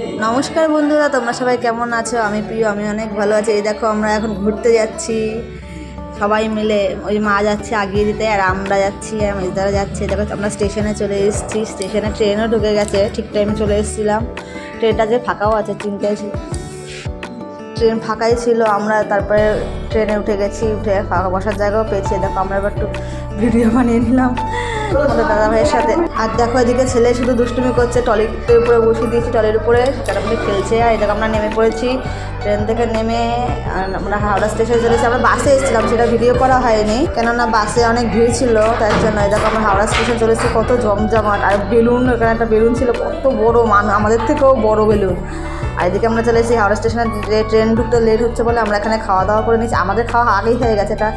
নমস্কার বন্ধুরা, তোমরা সবাই কেমন আছো? আমি প্রিয়, আমি অনেক ভালো আছি। এই দেখো, আমরা এখন ঘুরতে যাচ্ছি। সবাই মিলে ওই মা যাচ্ছে আগিয়ে দিতে, আর আমরা যাচ্ছি, আর মেজদারা যাচ্ছে। দেখো, আমরা স্টেশনে চলে এসেছি। স্টেশনে ট্রেনও ঢুকে গেছে। ঠিক টাইমে চলে এসেছিলাম। ট্রেনটা যে ফাঁকাও আছে চিন্তায় ট্রেন ফাঁকাই ছিল। আমরা তারপরে ট্রেনে উঠে গেছি, উঠে ফাঁকা বসার জায়গাও পেয়েছি। দেখো, আমরা একটু ভিডিও বানিয়ে নিলাম। আমাদের দাদা ভাইয়ের সাথে। আর দেখো এদিকে ছেলে শুধু দুষ্টুমি করছে টলির উপরে বসিয়ে দিয়েছি টলির উপরে। সেটার মধ্যে খেলছে আর এদিকে আমরা নেমে পড়েছি। ট্রেন থেকে নেমে আমরা হাওড়া স্টেশনে চলেছি আমরা বাসে এসেছিলাম, সেটা ভিডিও করা হয়নি। কেননা বাসে অনেক ভিড় ছিল, তার জন্য দেখো আমরা হাওড়া স্টেশন চলেছি কত জমজমাট। আর বেলুন, এখানে একটা বেলুন ছিল, কত বড় মান, আমাদের থেকেও বড় বেলুন। আর এদিকে আমরা চলেছি হাওড়া স্টেশনে ট্রেন ঢুকতে লেট হচ্ছে বলে আমরা এখানে খাওয়া দাওয়া করে নিচ্ছি আমাদের খাওয়া আগেই হয়ে গেছে, এটা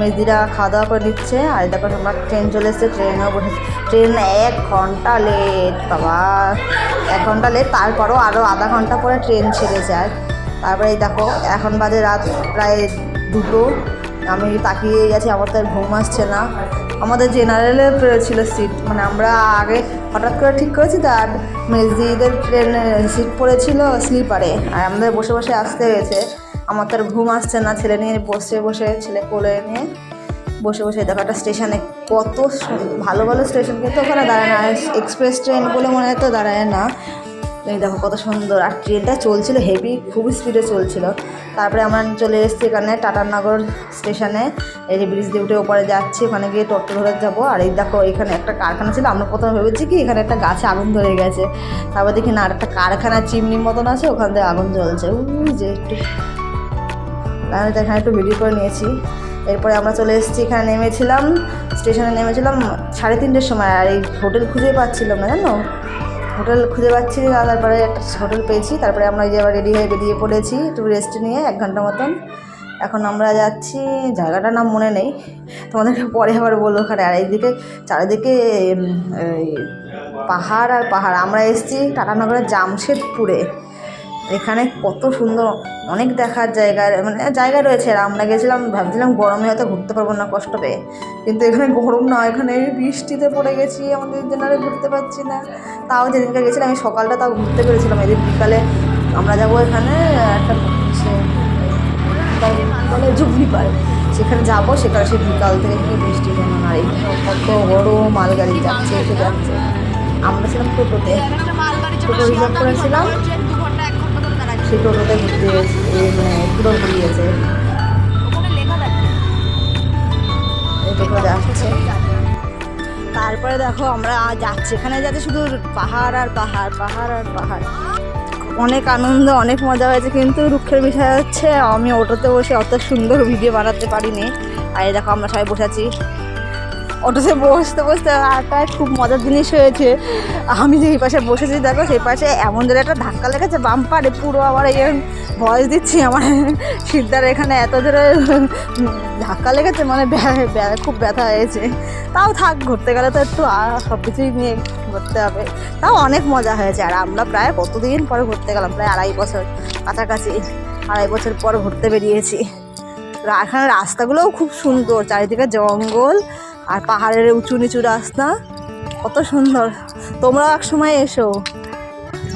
মেজদিরা খাওয়া দাওয়া করে নিচ্ছে আর দেখো আমরা ট্রেন চলে এসেছে, ট্রেনেও বসেছি ট্রেন এক ঘণ্টা লেট বাবা। এক ঘণ্টা লেট তারপরও আরও আধা ঘণ্টা পরে ট্রেন ছেড়ে যায়। তারপরে এই দেখো, এখন বাজে রাত প্রায় দুটো। আমি তাকিয়ে গেছি, আমার তো ঘুম আসছে না। আমাদের জেনারেলে ছিল সিট মানে আমরা আগে হঠাৎ করে ঠিক করেছি তো, আর মেজদিদের ট্রেনে সিট পড়েছিল স্লিপারে আর আমাদের বসে বসে আসতে হয়েছে। আমার তো আর ঘুম আসছে না, ছেলে নিয়ে বসে বসে ছেলে কোলে নিয়ে বসে বসে দেখো একটা স্টেশনে কত ভালো ভালো স্টেশন কিন্তু ওখানে দাঁড়ায় না এক্সপ্রেস ট্রেন বলে মনে হয় তো দাঁড়ায় না। এই দেখো কত সুন্দর, আর ট্রেনটা চলছিল হেভি খুবই স্পিডে চলছিল। তারপরে আমরা চলে এসেছি এখানে টাটানগর স্টেশনে এই যে ব্রিজ দিয়ে উঠে ওপারে যাচ্ছি, ওখানে গিয়ে টোটো ধরে যাব। আর এই দেখো এখানে একটা কারখানা ছিল, আমরা প্রথমে ভেবেছি কি এখানে একটা গাছে আগুন ধরে গেছে। তারপর দেখি না, আর একটা কারখানা চিমনির মতন আছে, ওখান থেকে আগুন জ্বলছে। উই যে একটু তাহলে তো এখানে একটু ভিডিও করে নিয়েছি। এরপরে আমরা চলে এসেছি, এখানে নেমেছিলাম, স্টেশনে নেমেছিলাম সাড়ে তিনটের সময়। আর এই হোটেল খুঁজে পাচ্ছিলাম না, জানো? হোটেল খুঁজে পাচ্ছি না, তারপরে একটা হোটেল পেয়েছি। তারপরে আমরা যে আবার রেডি হয়ে বেরিয়ে পড়েছি, একটু রেস্ট নিয়ে এক ঘণ্টা মতন। এখন আমরা যাচ্ছি, জায়গাটার নাম মনে নেই। তোমাদেরকে পরে আবার বলব ওখানে। আর এইদিকে, চারিদিকে পাহাড় আর পাহাড়। আমরা এসেছি টাটানগরের জামশেদপুরে। এখানে কত সুন্দর, অনেক দেখার জায়গা মানে জায়গা রয়েছে, আর আমরা গেছিলাম, ভাবছিলাম গরমে হয়তো ঘুরতে পারব না, কষ্ট পেয়ে। কিন্তু এখানে গরম না, এখানে বৃষ্টিতে পড়ে গেছি, আমাদের জেনারে ঘুরতে পারছি না। তাও যেদিনকে গেছিলাম আমি সকালটা তাও ঘুরতে পেরেছিলাম, এদিন বিকালে আমরা যাব এখানে, একটা বলে জুবলি পার্ক, সেখানে যাব, সেখানে সে বিকাল থেকে কি বৃষ্টি যেন আর কত বড় মালগাড়ি যাচ্ছে, এসে যাচ্ছে। আমরা ছিলাম টোটোতে, টোটো রিজার্ভ করেছিলাম সেই ঘুরতে মানে তারপরে দেখো, আমরা যাচ্ছি। এখানে যাতে শুধু পাহাড় আর পাহাড় পাহাড় আর পাহাড়। অনেক আনন্দ, অনেক মজা হয়েছে, কিন্তু দুঃখের বিষয় হচ্ছে, আমি অটোতে বসে অত সুন্দর ভিডিও বানাতে পারিনি। আর দেখো, আমরা সবাই বসে আছি। অটোতে বসতে বসতে একটা খুব মজার জিনিস হয়েছে। আমি যে এই পাশে বসেছি, দেখো সেই পাশে এমন ধরে একটা ধাক্কা লেগেছে বাম্পারে, পুরো আমার এই ভয়েস দিচ্ছি, আমার সিদ্ধার এখানে এত ধরে ধাক্কা লেগেছে মানে খুব ব্যথা হয়েছে। তাও থাক, ঘুরতে গেলে তো একটু সব কিছুই নিয়ে ঘুরতে হবে। তাও অনেক মজা হয়েছে, আর আমরা প্রায় কতদিন পরে ঘুরতে গেলাম, প্রায় আড়াই বছর কাছাকাছি, আড়াই বছর পর ঘুরতে বেরিয়েছি। এখানে রাস্তাগুলোও খুব সুন্দর, চারিদিকে জঙ্গল আর পাহাড়ের উঁচু নিচু রাস্তা, কত সুন্দর। তোমরাও এক সময় এসো।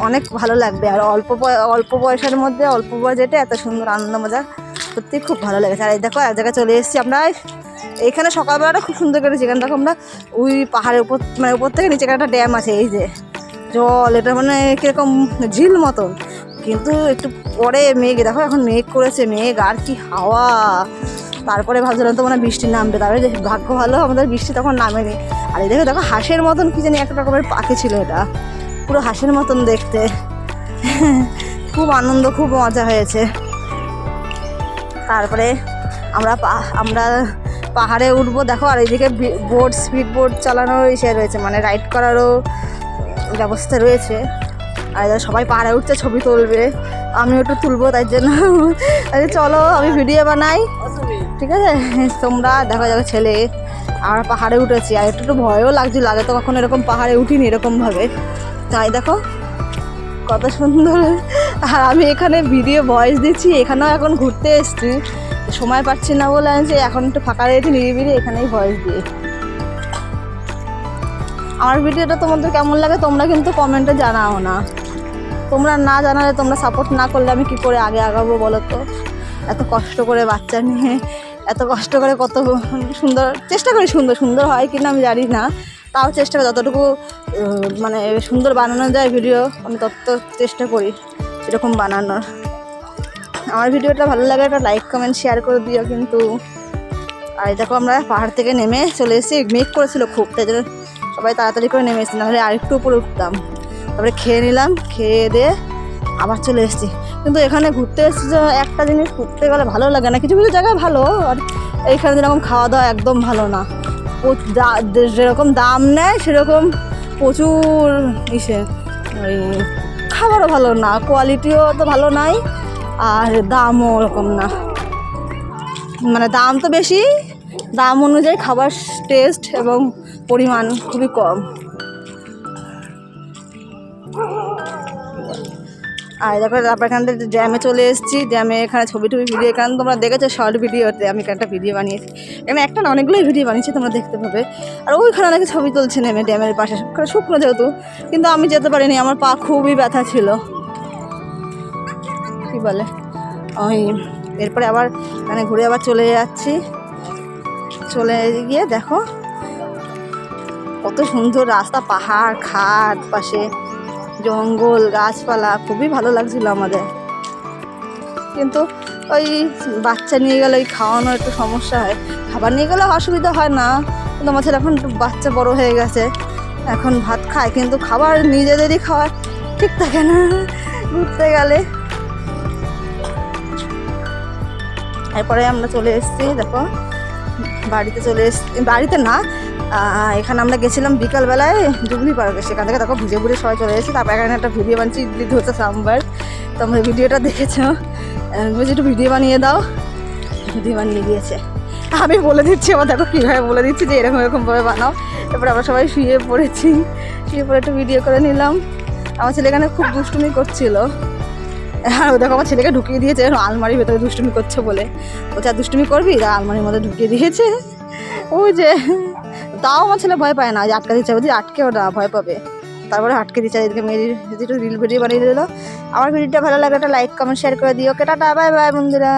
অনেক ভালো লাগবে। আর অল্প অল্প বয়সের মধ্যে, অল্প বাজেটে এত সুন্দর আনন্দ মজা সত্যি খুব ভালো লেগেছে। আর এই দেখো, এক জায়গায় চলে এসেছি আমরা। এখানে সকালবেলাটা খুব সুন্দর কেটেছি। এখানে দেখো আমরা ওই পাহাড়ের উপর মানে উপর থেকে নিচে একটা ড্যাম আছে, এই যে জল, এটা মানে কীরকম ঝিল মতন। কিন্তু একটু পরে মেঘ, দেখো এখন মেঘ করেছে, মেঘ আর কি হাওয়া। তারপরে ভাবছিলাম তো মানে বৃষ্টি নামবে, তারপরে ভাগ্য ভালো, আমাদের বৃষ্টি তখন নামেনি। আর এই দেখো দেখো, হাঁসের মতন কী জানি একটা রকমের পাখি ছিল এটা। পুরো হাঁসের মতন দেখতে। খুব আনন্দ, খুব মজা হয়েছে। তারপরে আমরা আমরা পাহাড়ে উঠবো, দেখো, আর এইদিকে বোট স্পিড বোট চালানোর ইসে রয়েছে মানে রাইড করারও ব্যবস্থা রয়েছে। আর এবার সবাই পাহাড়ে উঠছে, ছবি তুলবে। আমি একটু তুলবো, তাই জন্য। চলো, আমি ভিডিও বানাই। ঠিক আছে? তোমরা দেখা দেখো ছেলে আর পাহাড়ে উঠেছি। আর একটু ভয়ও লাগছিল, আগে তো কখনো এরকম পাহাড়ে উঠিনি এরকমভাবে। তাই দেখো, কত সুন্দর। আর আমি এখানে ভিডিও ভয়েস দিচ্ছি, এখানেও এখন ঘুরতে এসেছি। সময় পাচ্ছি না বলে আমি যে এখন একটু ফাঁকা রয়েছে, নিরিবিলি এখানেই ভয়েস দিয়ে আমার ভিডিওটা তোমাদের কেমন লাগে তোমরা কিন্তু কমেন্টে জানাও না। তোমরা না জানালে তোমরা সাপোর্ট না করলে আমি কি করে আগে আগাবো বলো তো? এত কষ্ট করে বাচ্চা নিয়ে। এত কষ্ট করে কত সুন্দর, চেষ্টা করি সুন্দর সুন্দর হয় কিনা আমি জানি না। তাও চেষ্টা করি যতটুকু মানে সুন্দর বানানো যায় ভিডিও, আমি তত চেষ্টা করি এরকম বানানোর। আমার ভিডিওটা ভালো লাগে একটা লাইক কমেন্ট শেয়ার করে দিও কিন্তু। আর দেখো আমরা পাহাড় থেকে নেমে চলে এসেছি, মেঘ করেছিল খুব, তাই জন্য সবাই তাড়াতাড়ি করে নেমে এসেছি নাহলে আরেকটু উপরে উঠতাম। তারপরে খেয়ে নিলাম, খেয়ে দিয়ে আবার চলে এসেছি। কিন্তু এখানে ঘুরতে এসেছি যে একটা জিনিস ঘুরতে গেলে ভালো লাগে না। কিছু কিছু জায়গায় ভালো, আর এইখানে যেরকম খাওয়া দাওয়া একদম ভালো না। যেরকম দাম নেয়, সেরকম প্রচুর ইসে। ওই খাবারও ভালো না কোয়ালিটিও তো ভালো নাই, আর দামও ওরকম না। মানে দাম তো বেশি, দাম অনুযায়ী খাবার টেস্ট এবং পরিমাণ খুবই কম। আর দেখো তারপর এখান থেকে ড্যামে চলে এসেছি। ড্যামে এখানে ছবি টবি ভিডিও এখানে তোমরা দেখেছ শর্ট ভিডিওতে আমি একটা ভিডিও বানিয়েছি। এখানে একটা না অনেকগুলোই ভিডিও বানিয়েছি, তোমরা দেখতে পাবে। আর ওইখানে অনেকে ছবি তুলছে নেমে ড্যামের পাশে। ওখানে শুকনো যেহেতু, কিন্তু আমি যেতে পারিনি, আমার পা খুবই ব্যথা ছিল। কী বলে? ওই এরপরে আবার মানে ঘুরে আবার চলে যাচ্ছি। চলে গিয়ে দেখো, কত সুন্দর রাস্তা, পাহাড়, খাট পাশে। জঙ্গল, গাছপালা, খুবই ভালো লাগছিল আমাদের। কিন্তু ওই বাচ্চা নিয়ে গেলে ওই খাওয়ানোর একটু সমস্যা হয়। খাবার নিয়ে গেলে অসুবিধা হয় না। কিন্তু আমার এখন বাচ্চা বড় হয়ে গেছে। এখন ভাত খায়, কিন্তু খাবার নিজেদেরই খাওয়া ঠিক থাকে না, ঘুরতে গেলে। এরপরে আমরা চলে এসেছি, দেখো। বাড়িতে চলে এসেছি, বাড়িতে না এখানে আমরা গেছিলাম বিকালবেলায় জুবলি পার্কে। সেখান থেকে দেখো ভিজে বুড়ে সবাই চলে এসেছি। তারপর এখানে একটা ভিডিও বানছি ইডলি ধোসা সাম্বার তোমরা ভিডিওটা দেখেছ? বলছি, একটু ভিডিও বানিয়ে দাও। ভিডিও বানিয়ে দিয়েছে। আমি বলে দিচ্ছি, আবার দেখো কীভাবে বলে দিচ্ছি যে এরকম এরকমভাবে বানাও। তারপরে আমরা সবাই শুয়ে পড়েছি। শুয়ে পড়ে একটু ভিডিও করে নিলাম। আমার ছেলে এখানে খুব দুষ্টুমি করছিল। হ্যাঁ ও দেখো আমার ছেলেকে ঢুকিয়ে দিয়েছে। আলমারির ভেতরে দুষ্টুমি করছে বলে। বলছে, আর দুষ্টুমি করবি? তা আলমারির মধ্যে ঢুকিয়ে দিয়েছে। ওই যে তাও আমার ছেলে ভয় পায় না, যে আটকা দিচ্ছে, বলছি আটকেও না ভয় পাবে। তারপরে আটকে দিচ্ছে, এদিকে মেয়ের একটু রিল ভিডিও বানিয়ে দিল। আমার ভিডিওটা ভালো লাগে একটা লাইক কমেন্ট শেয়ার করে দিও। ওকে বাই বাই বন্ধুরা।